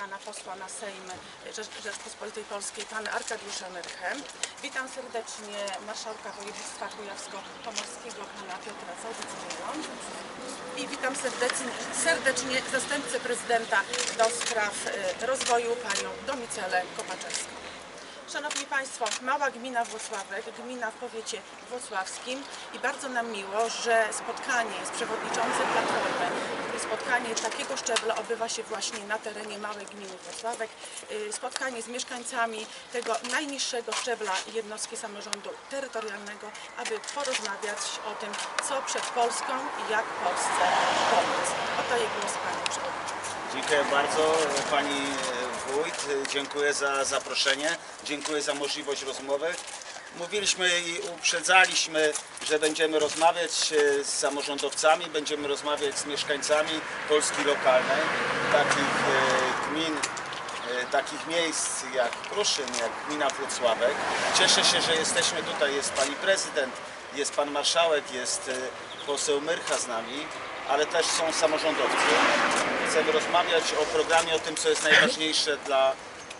pana posła na Sejm Rzecz- Rzeczpospolitej Polskiej, pana Arkadiusza Myrchę. Witam serdecznie marszałka województwa kujawsko-pomorskiego, pana Piotra Całdyckiego. I witam serdecznie, serdecznie zastępcę prezydenta do spraw e, rozwoju, panią Domicelę Kopaczewską. Szanowni Państwo, mała gmina Włocławek, gmina w powiecie włocławskim i bardzo nam miło, że spotkanie z przewodniczącym Platformy, spotkanie takiego szczebla odbywa się właśnie na terenie małej gminy Włocławek, Y, spotkanie z mieszkańcami tego najniższego szczebla jednostki samorządu terytorialnego, aby porozmawiać o tym, co przed Polską i jak Polsce pomóc. Oto jest głos Pani Przewodniczącej. Dziękuję bardzo Pani Wójt, dziękuję za zaproszenie, dziękuję za możliwość rozmowy. Mówiliśmy i uprzedzaliśmy, że będziemy rozmawiać e, z samorządowcami, będziemy rozmawiać z mieszkańcami Polski lokalnej, takich e, gmin, takich miejsc jak Kruszyn, jak gmina Włocławek. Cieszę się, że jesteśmy tutaj, jest Pani Prezydent, jest Pan Marszałek, jest poseł Myrcha z nami, ale też są samorządowcy. Chcemy rozmawiać o programie, o tym, co jest najważniejsze dla,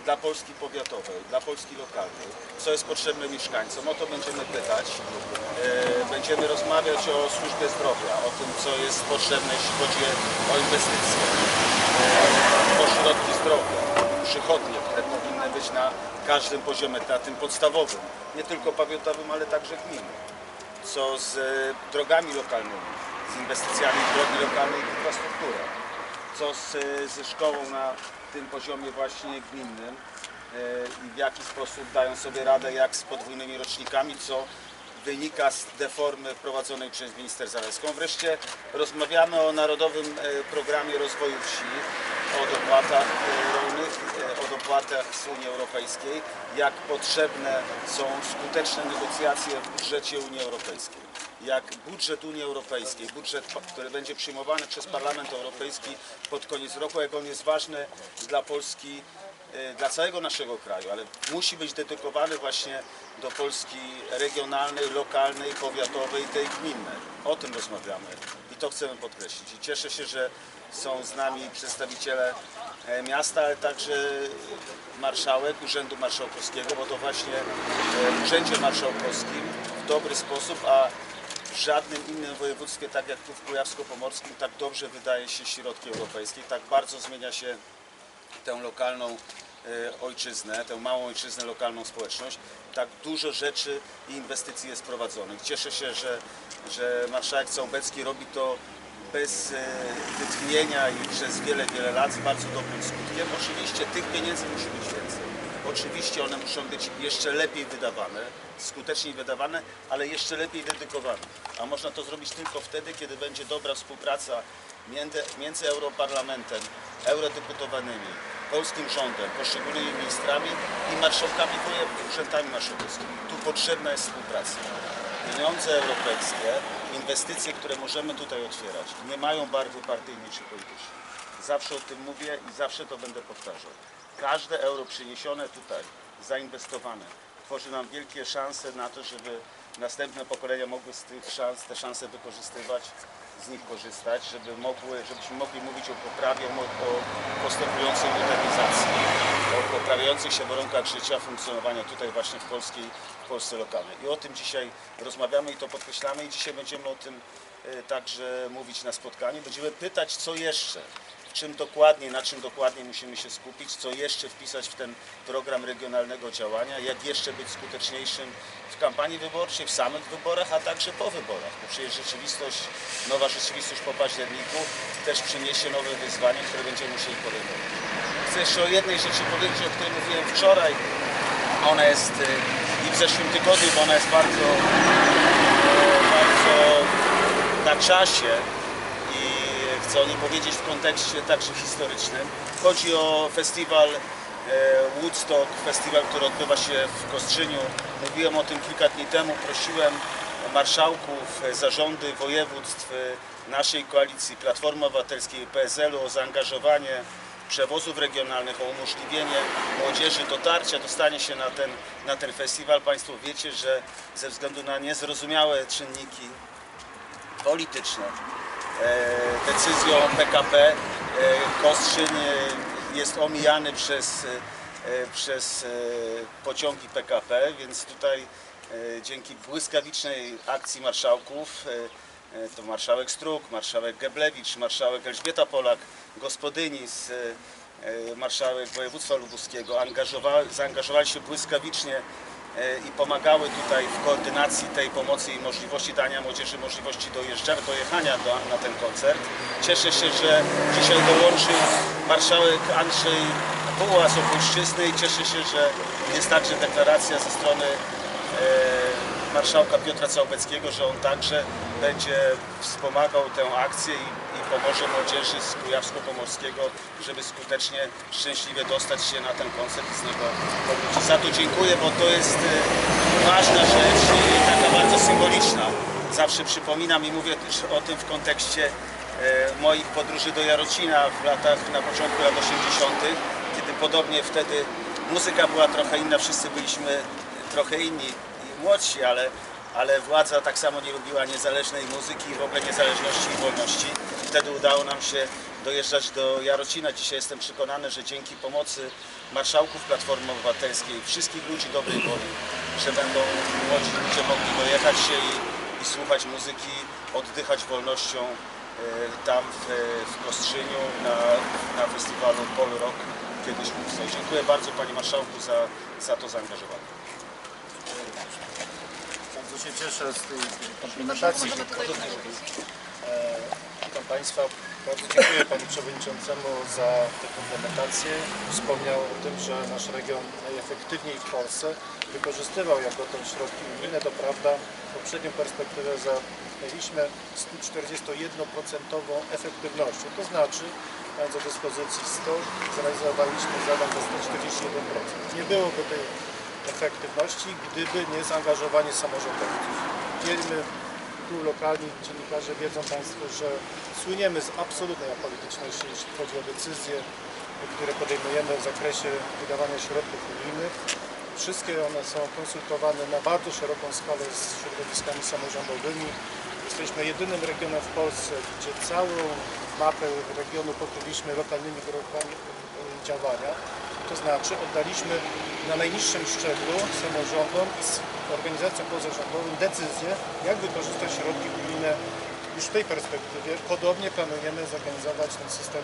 dla Polski powiatowej, dla Polski lokalnej, co jest potrzebne mieszkańcom. O to będziemy pytać. E, Będziemy rozmawiać o służbie zdrowia, o tym, co jest potrzebne, jeśli chodzi o inwestycje, e, o środki zdrowia, przychodnie, które powinny być na każdym poziomie, na tym podstawowym, nie tylko powiatowym, ale także gminnym co z e, drogami lokalnymi, z inwestycjami w drogi lokalne i infrastrukturę, co z, ze szkołą na tym poziomie właśnie gminnym e, i w jaki sposób dają sobie radę, jak z podwójnymi rocznikami, co wynika z deformy wprowadzonej przez minister Zalewską. Wreszcie rozmawiamy o Narodowym e, Programie Rozwoju Wsi, o dopłatach rolnych, e, o dopłatach z Unii Europejskiej, jak potrzebne są skuteczne negocjacje w budżecie Unii Europejskiej. Jak budżet Unii Europejskiej, budżet, który będzie przyjmowany przez Parlament Europejski pod koniec roku, jak on jest ważny dla Polski, e, dla całego naszego kraju, ale musi być dedykowany właśnie do Polski regionalnej, lokalnej, powiatowej, tej gminnej. O tym rozmawiamy to chcemy podkreślić. I cieszę się, że są z nami przedstawiciele e, miasta, ale także marszałek Urzędu Marszałkowskiego, bo to właśnie e, w Urzędzie Marszałkowskim w dobry sposób, a w żadnym innym województwie, tak jak tu w Kujawsko-Pomorskim, tak dobrze wydaje się środki europejskie, tak bardzo zmienia się tę lokalną e, ojczyznę, tę małą ojczyznę, lokalną społeczność. Tak dużo rzeczy i inwestycji jest prowadzonych. Cieszę się, że, że marszałek Całbecki robi to bez e, wytchnienia i przez wiele, wiele lat z bardzo dobrym skutkiem. Oczywiście tych pieniędzy musi być więcej. Oczywiście one muszą być jeszcze lepiej wydawane, skuteczniej wydawane, ale jeszcze lepiej dedykowane. A można to zrobić tylko wtedy, kiedy będzie dobra współpraca między, między Europarlamentem, eurodeputowanymi, polskim rządem, poszczególnymi ministrami i marszałkami województw, urzędami marszałkowskimi. Tu potrzebna jest współpraca. Pieniądze europejskie, inwestycje, które możemy tutaj otwierać, nie mają barwy partyjnej czy politycznej. Zawsze o tym mówię i zawsze to będę powtarzał. Każde euro przyniesione tutaj, zainwestowane, tworzy nam wielkie szanse na to, żeby następne pokolenia mogły z tych szans, te szanse wykorzystywać, z nich korzystać, żeby mogły, żebyśmy mogli mówić o poprawie, o, postępującej modernizacji, o poprawiających się warunkach życia, funkcjonowania tutaj właśnie w polskiej, w Polsce lokalnej. I o tym dzisiaj rozmawiamy i to podkreślamy i dzisiaj będziemy o tym e, także mówić na spotkaniu. Będziemy pytać, co jeszcze, czym dokładnie, na czym dokładnie musimy się skupić, co jeszcze wpisać w ten program regionalnego działania, jak jeszcze być skuteczniejszym w kampanii wyborczej, w samych wyborach, a także po wyborach. Bo przecież rzeczywistość, nowa rzeczywistość po październiku też przyniesie nowe wyzwania, które będziemy musieli podejmować. Chcę jeszcze o jednej rzeczy powiedzieć, o której mówiłem wczoraj. Ona jest y, i w zeszłym tygodniu, bo ona jest bardzo, e, bardzo na czasie chcę o niej powiedzieć w kontekście także historycznym. Chodzi o festiwal e, Woodstock, festiwal, który odbywa się w Kostrzyniu. Mówiłem o tym kilka dni temu, prosiłem marszałków, e, zarządy województw e, naszej koalicji Platformy Obywatelskiej PSL-u o zaangażowanie przewozów regionalnych, o umożliwienie młodzieży dotarcia, dostania się na ten, na ten festiwal. Państwo wiecie, że ze względu na niezrozumiałe czynniki polityczne, decyzją PKP e, Kostrzyn e, jest omijany przez, e, przez e, pociągi PKP, więc tutaj e, dzięki błyskawicznej akcji marszałków, e, e, to marszałek Struk, marszałek Geblewicz, marszałek Elżbieta Polak, gospodyni z e, marszałek województwa lubuskiego angażowa, zaangażowali się błyskawicznie e, i pomagały tutaj w koordynacji tej pomocy i możliwości dania młodzieży możliwości dojeżdżania, dojechania do, na ten koncert. Cieszę się, że dzisiaj dołączył marszałek Andrzej Buła z Opolszczyzny i cieszę się, że jest także deklaracja ze strony e, marszałka Piotra Całbeckiego, że on także będzie wspomagał tę akcję i, i pomoże młodzieży z Kujawsko-Pomorskiego, żeby skutecznie, szczęśliwie dostać się na ten koncert i z niego powrócić. Za to dziękuję, bo to jest e, ważna rzecz i taka bardzo symboliczna. Zawsze przypominam i mówię też o tym w kontekście e, moich podróży do Jarocina w latach, na początku lat 80., kiedy podobnie wtedy muzyka była trochę inna, wszyscy byliśmy trochę inni młodsi, ale, ale władza tak samo nie lubiła niezależnej muzyki i w ogóle niezależności i wolności. Wtedy udało nam się dojeżdżać do Jarocina. Dzisiaj jestem przekonany, że dzięki pomocy marszałków Platformy Obywatelskiej, wszystkich ludzi dobrej woli, że będą młodzi ludzie mogli dojechać się i, i słuchać muzyki, oddychać wolnością e, tam w, w Kostrzyniu na, na festiwalu Pol Rock kiedyś mógł Dziękuję bardzo Panie Marszałku za, za to zaangażowanie. Bardzo się cieszę z tej komplementacji. E, Witam Państwa. Bardzo dziękuję Panu Przewodniczącemu za tę komplementację. Wspomniał o tym, że nasz region najefektywniej w Polsce wykorzystywał jak dotąd środki unijne. To prawda, poprzednią perspektywę zamknęliśmy 141% efektywnością. To znaczy, mając do dyspozycji 100, zrealizowaliśmy zadań do 141%. Nie byłoby tej efektywności, gdyby nie zaangażowanie samorządowców. Wiemy, tu lokalni dziennikarze wiedzą Państwo, że słyniemy z absolutnej apolityczności, jeśli chodzi o decyzje, które podejmujemy w zakresie wydawania środków unijnych. Wszystkie one są konsultowane na bardzo szeroką skalę z środowiskami samorządowymi. Jesteśmy jedynym regionem w Polsce, gdzie całą mapę regionu pokryliśmy lokalnymi e, działania. To znaczy oddaliśmy na najniższym szczeblu samorządom i organizacjom pozarządowym decyzję, jak wykorzystać środki unijne już w tej perspektywie. Podobnie planujemy zorganizować ten system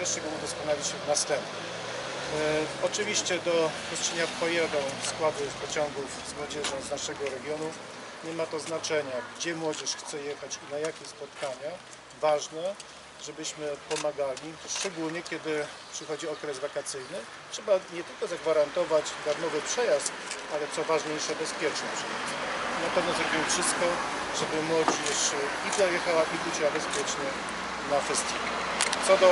jeszcze go udoskonalić w następnym. E, Oczywiście do Kostrzynia pojadą składy pociągów z młodzieżą z naszego regionu. Nie ma to znaczenia, gdzie młodzież chce jechać i na jakie spotkania. Ważne, żebyśmy pomagali, szczególnie kiedy przychodzi okres wakacyjny. Trzeba nie tylko zagwarantować darmowy przejazd, ale co ważniejsze, bezpieczny przejazd. Na pewno zrobimy wszystko, żeby młodzież i dojechała i wróciła bezpiecznie na festiwal. Co do